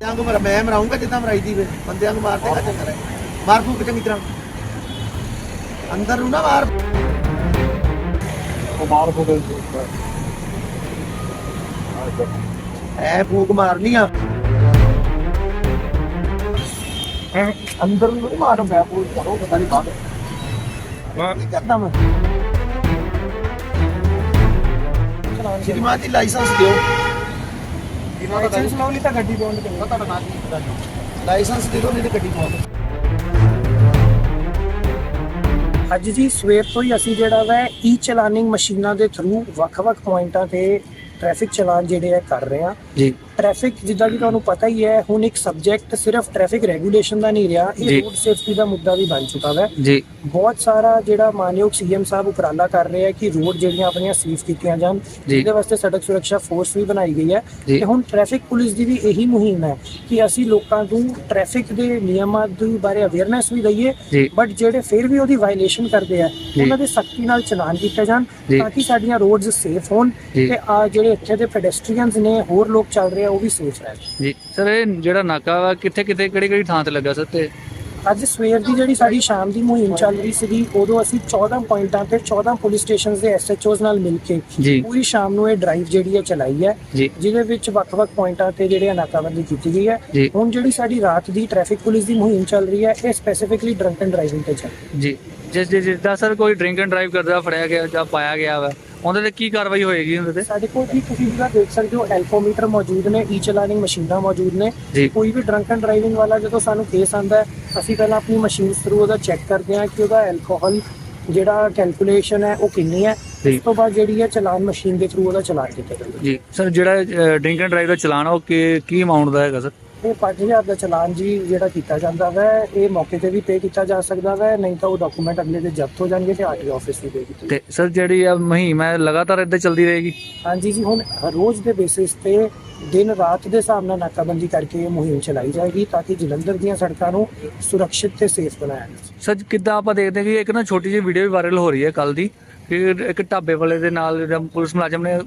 ਨੂੰ ਮਰ ਮੈਂ ਮਰਾਉਂਗਾ ਜਿੱਦਾਂ ਮਰਾਈ ਦੀ ਵੇ ਬੰਦਿਆਂ ਨੂੰ ਮਾਰ ਦੇਗਾ ਚੰਗਾ ਮਾਰ ਫੂਕ ਚੰਗੀ ਤਰ੍ਹਾਂ। ਅੰਦਰ ਨੂੰ ਨਾ ਮਾਰ। ਉਹ ਮਾਰ ਗਏ ਐ ਫੂਕ ਮਾਰਨੀ ਆ। ਅੰਦਰ ਨੂੰ ਨਹੀਂ ਮਾਰ ਮੈਂ ਫੂਕ ਕਰੋ ਪਤਾ ਨਹੀਂ ਬਾਅਦ ਕੀ ਕਰਦਾ ਮੈਂ? ਸ਼੍ਰੀਮਾਨ ਜੀ ਲਾਇਸੈਂਸ ਦਿਓ। ਲਾਇਸੈਂਸ ਲਾਉ ਲਈ ਤਾਂ ਗੱਡੀ ਬੋਂਡ ਕਰੋ ਤੁਹਾਡਾ ਨਾਮ ਕੀ ਲਾਇਸੈਂਸ ਦੇ ਦਿਓ ਨਹੀਂ ਤੇ ਗੱਡੀ ਪਾਓ ਅੱਜ ਜੀ ਸਵੇਰ ਤੋਂ ਹੀ ਅਸੀਂ ਜਿਹੜਾ ਵਾ ਈ ਚਲਾਨਿੰਗ ਮਸ਼ੀਨਾਂ ਦੇ ਥਰੂ ਵੱਖ-ਵੱਖ ਪੁਆਇੰਟਾਂ ਤੇ ਟ੍ਰੈਫਿਕ ਚਲਾਨ ਜਿਹੜੇ ਆ ਕਰ ਰਹੇ ਆ ਜੀ। ਟ੍ਰੈਫਿਕ ਜਿੱਦਾਂ ਕਿ ਤੁਹਾਨੂੰ ਪਤਾ ਹੀ ਹੈ ਹੁਣ ਇੱਕ ਸਬਜੈਕਟ ਸਿਰਫ ਟ੍ਰੈਫਿਕ ਰੈਗੂਲੇਸ਼ਨ ਦਾ ਨਹੀਂ ਰਿਹਾ। ਇਹ ਰੋਡ ਸੇਫਟੀ ਦਾ ਮੁੱਦਾ ਵੀ ਬਣ ਚੁੱਕਾ ਹੈ ਜੀ ਬਹੁਤ ਸਾਰਾ ਜਿਹੜਾ ਮਾਨਯੋਗ ਸੀਐਮ ਸਾਹਿਬ ਉਪਰਾਲਾ ਕਰ ਰਹੇ ਆ ਕਿ ਰੋਡ ਜਿਹੜੀਆਂ ਆਪਣੀਆਂ ਸੇਫ ਕੀਤੀਆਂ ਜਾਣ। ਜਿਹਦੇ ਵਾਸਤੇ ਸੜਕ ਸੁਰੱਖਿਆ ਫੋਰਸ ਵੀ ਬਣਾਈ ਗਈ ਹੈ। ਤੇ ਹੁਣ ਟ੍ਰੈਫਿਕ ਪੁਲਿਸ ਦੀ ਵੀ ਇਹੀ ਮੁਹਿੰਮ ਹੈ ਕਿ ਅਸੀਂ ਲੋਕਾਂ ਨੂੰ ਟ੍ਰੈਫਿਕ ਦੇ ਨਿਯਮਾਂ ਦੇ ਬਾਰੇ ਅਵੇਅਰਨੈਸ ਵੀ ਦਈਏ। ਬਟ ਜਿਹੜੇ ਫਿਰ ਵੀ ਉਹਦੀ ਵਾਇਲੇਸ਼ਨ ਕਰਦੇ ਆ ਉਹਨਾਂ ਦੇ ਸਖਤੀ ਨਾਲ ਚਲਾਨ ਕੀਤੇ ਜਾਣ। ਤਾਂ ਕਿ ਸਾਡੀਆਂ ਰੋਡਸ ਸੇਫ ਹੋਣ। ਤੇ ਆ ਜਿਹੜੇ ਇੱਥੇ ਦੇ ਪੈਡੈਸਟਰੀਅਨਸ ਨੇ ਹੋਰ ਲੋਕ ਚੱਲ ਰਹੇ ਆ ਉਹ ਵੀ ਸੇਫ ਰਹਿਣ ਜੀ। ਸਰ ਇਹ ਜਿਹੜਾ ਨਾਕਾ ਵਾ ਕਿੱਥੇ ਕਿੱਥੇ ਕਿਹੜੀ ਕਿਹੜੀ ਥਾਂ ਤੇ ਲੱਗਾ ਸਰ ਤੇ? ਅੱਜ ਸਵੇਰ ਦੀ ਜਿਹੜੀ ਸਾਡੀ ਸ਼ਾਮ ਦੀ ਮੁਹਿੰਮ ਚੱਲ ਰਹੀ ਸੀਗੀ ਉਦੋਂ ਅਸੀਂ 14 ਪੁਆਇੰਟਾਂ ਤੇ 14 ਪੁਲਿਸ ਸਟੇਸ਼ਨਸ ਦੇ ਐਸਐਚਓਜ਼ ਨਾਲ ਮਿਲ ਕੇ ਜੀ। ਪੂਰੀ ਸ਼ਾਮ ਨੂੰ ਇਹ ਡਰਾਈਵ ਜਿਹੜੀ ਹੈ ਚਲਾਈ ਹੈ ਜੀ। ਜਿਹਦੇ ਵਿੱਚ ਵੱਖ-ਵੱਖ ਪੁਆਇੰਟਾਂ ਤੇ ਜਿਹੜੇ ਆ ਨਾਕਾਬੰਦੀ ਕੀਤੀ ਗਈ ਹੈ। ਜੀ। ਹੁਣ ਜਿਹੜੀ ਸਾਡੀ ਰਾਤ ਦੀ ਟ੍ਰੈਫਿਕ ਪੁਲਿਸ ਦੀ ਮੁਹਿੰਮ ਚੱਲ ਰਹੀ ਹੈ ਇਹ ਸਪੈਸੀਫਿਕਲੀ ਡਰੰਕ ਐਂਡ ਡਰਾਈਵਿੰਗ ਤੇ ਚੱਲ ਰਹੀ ਹੈ। ਜੀ। ਜਿਸ ਜਿਸ- ਜਿੱਦਾਂ ਸਰ ਕੋਈ ਡਰਿੰਕ ਐਂਡ ਡਰਾਈਵ ਕਰਦਾ ਫੜਿਆ ਗਿਆ ਜਾਂ ਪਾਇਆ ਗਿਆ ਵਾ ਉਹਦੇ ਤੇ ਕੀ ਕਾਰਵਾਈ ਹੋਏਗੀ ਉਹਦੇ ਤੇ? ਸਾਡੇ ਕੋਲ ਵੀ ਤੁਸੀਂ ਜਿਹੜਾ ਦੇਖ ਸਕਦੇ ਹੋ ਐਲਕੋਮੀਟਰ ਮੌਜੂਦ ਨੇ ਈ ਚਲਾਨਿੰਗ ਮਸ਼ੀਨਾਂ ਮੌਜੂਦ ਨੇ। ਕੋਈ ਵੀ ਡਰੰਕ ਐਂਡ ਡਰਾਈਵਿੰਗ ਵਾਲਾ ਜਦੋਂ ਸਾਨੂੰ ਕੇਸ ਆਂਦਾ ਅਸੀਂ ਪਹਿਲਾਂ ਆਪਣੀ ਮਸ਼ੀਨ ਥਰੂ ਉਹਦਾ ਚੈੱਕ ਕਰਦੇ ਹਾਂ ਕਿ ਉਹਦਾ ਐਲਕੋਹਲ ਜਿਹੜਾ ਕੈਲਕੂਲੇਸ਼ਨ ਹੈ ਉਹ ਕਿੰਨੀ ਹੈ। ਉਸ ਤੋਂ ਬਾਅਦ ਜਿਹੜੀ ਹੈ ਚਲਾਨ ਮਸ਼ੀਨ ਦੇ ਥਰੂ ਉਹਦਾ ਚਲਾਨ ਕੀਤਾ ਜਾਂਦਾ ਜੀ। ਸਰ ਜਿਹੜਾ ਡਰਿੰਕ ਐਂਡ ਡਰਾਈਵ ਦਾ ਚਲਾਨ ਉਹ ਕੀ ਅਮਾਉਂਟ ਦਾ ਹੈਗਾ ਸਰ? ਇਹ 5000 ਦਾ ਚਲਾਨ ਜੀ ਜਿਹੜਾ ਕੀਤਾ ਜਾਂਦਾ ਹੈ ਇਹ ਮੌਕੇ ਤੇ ਵੀ ਪੇ ਕੀਤਾ ਜਾ ਸਕਦਾ ਹੈ ਨਹੀਂ ਤਾਂ ਉਹ ਡਾਕੂਮੈਂਟ ਅਗਲੇ ਦੇ ਜ਼ਬਤ ਹੋ ਜਾਣਗੇ ਤੇ ਆਰਟੀ ਆਫਿਸ ਵੀ ਪੇ ਕੀਤੇ ਤੇ ਸਰ ਜਿਹੜੀ ਆ ਮੁਹਿੰਮ ਹੈ ਲਗਾਤਾਰ ਇੱਦਾਂ ਚੱਲਦੀ ਰਹੇਗੀ? ਹਾਂਜੀ ਜੀ ਹੁਣ ਰੋਜ਼ ਦੇ ਬੇਸਿਸ ਤੇ ਦਿਨ ਰਾਤ ਦੇ ਹਿਸਾਬ ਨਾਲ ਨਾਕਾਬੰਦੀ ਕਰਕੇ ਇਹ ਮੁਹਿੰਮ ਚਲਾਈ ਜਾਏਗੀ ਤਾਂ ਕਿ ਜਲੰਧਰ ਦੀਆਂ ਸੜਕਾਂ ਨੂੰ ਸੁਰੱਖਿਅਤ ਤੇ ਸੇਫ ਬਣਾਇਆ ਜਾ ਸਰ ਕਿੱਦਾਂ ਆਪਾਂ ਦੇਖਦੇ ਹਾਂ ਕਿ ਇੱਕ ਨਾ ਛੋਟੀ ਜਿਹੀ ਵੀਡੀਓ ਵੀ ਵਾਇਰਲ ਹੋ ਰਹੀ ਹੈ ਕੱਲ ਦੀ ਕਿ ਇੱਕ ਢਾਬੇ ਵਾਲੇ ਦੇ ਨਾਲ ਜਿਹੜਾ ਪੁਲਿਸ ਮੁਲਾਜ਼ਮ ਨੇ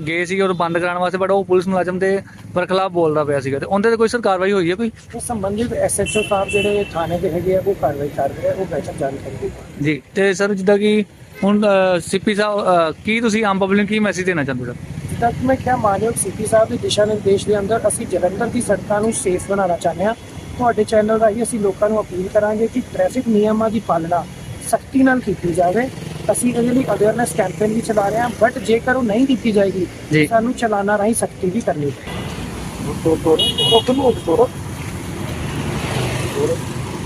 ਗਏ ਸੀ ਉਹ ਬੰਦ ਕਰਾਉਣ ਵਾਸਤੇ ਬਟ ਉਹ ਪੁਲਿਸ ਮੁਲਾਜ਼ਮ ਦੇ ਬਰਖਲਾਫ ਬੋਲਦਾ ਪਿਆ ਸੀਗਾ। ਤੇ ਉਹਦੇ ਤੇ ਕੋਈ ਸਰ ਕਾਰਵਾਈ ਹੋਈ ਹੈ ਕੋਈ? ਇਸ ਸੰਬੰਧਿਤ ਐਸਐਚਓ ਸਾਹਿਬ ਜਿਹੜੇ ਥਾਣੇ ਦੇ ਹੈਗੇ ਆ ਉਹ ਕਾਰਵਾਈ ਕਰ ਰਹੇ ਆ ਉਹ ਬਿਹਤਰ ਜਾਣਕਾਰੀ ਦੇ ਜੀ ਤੇ ਸਰ ਜਿੱਦਾਂ ਕਿ ਹੁਣ ਸੀਪੀ ਸਾਹਿਬ ਕੀ ਤੁਸੀਂ ਆਮ ਪਬਲਿਕ ਨੂੰ ਕੀ ਮੈਸੇਜ ਦੇਣਾ ਚਾਹੁੰਦੇ ਸਰ ਜਿੱਦਾਂ ਕਿ ਮੈਂ ਕਿਹਾ ਮਾਨਯੋਗ ਸੀਪੀ ਸਾਹਿਬ ਦੇ ਦਿਸ਼ਾ ਨਿਰਦੇਸ਼ ਦੇ ਅੰਦਰ ਅਸੀਂ ਜਲੰਧਰ ਦੀ ਸੜਕਾਂ ਨੂੰ ਸੇਫ ਬਣਾਉਣਾ ਚਾਹੁੰਦੇ ਹਾਂ। ਤੁਹਾਡੇ ਚੈਨਲ ਰਾਹੀਂ ਅਸੀਂ ਲੋਕਾਂ ਨੂੰ ਅਪੀਲ ਕਰਾਂਗੇ ਕਿ ਟ੍ਰੈਫਿਕ ਨਿਯਮਾਂ ਦੀ ਪਾਲਣਾ ਸਖਤੀ ਨਾਲ ਕੀਤੀ ਜਾਵੇ। ਅਸੀਂ ਉਹਦੇ ਲਈ ਅਵੇਅਰਨੈਸ ਕੈਂਪੇਨ ਵੀ ਚਲਾ ਰਹੇ ਹਾਂ ਬਟ ਜੇਕਰ ਉਹ ਨਹੀਂ ਦਿੱਤੀ ਜਾਏਗੀ ਸਾਨੂੰ ਚਲਾਣਾ ਰਾਹੀਂ ਸਖਤੀ ਵੀ ਕਰਨੀ। ਪਏਗੀ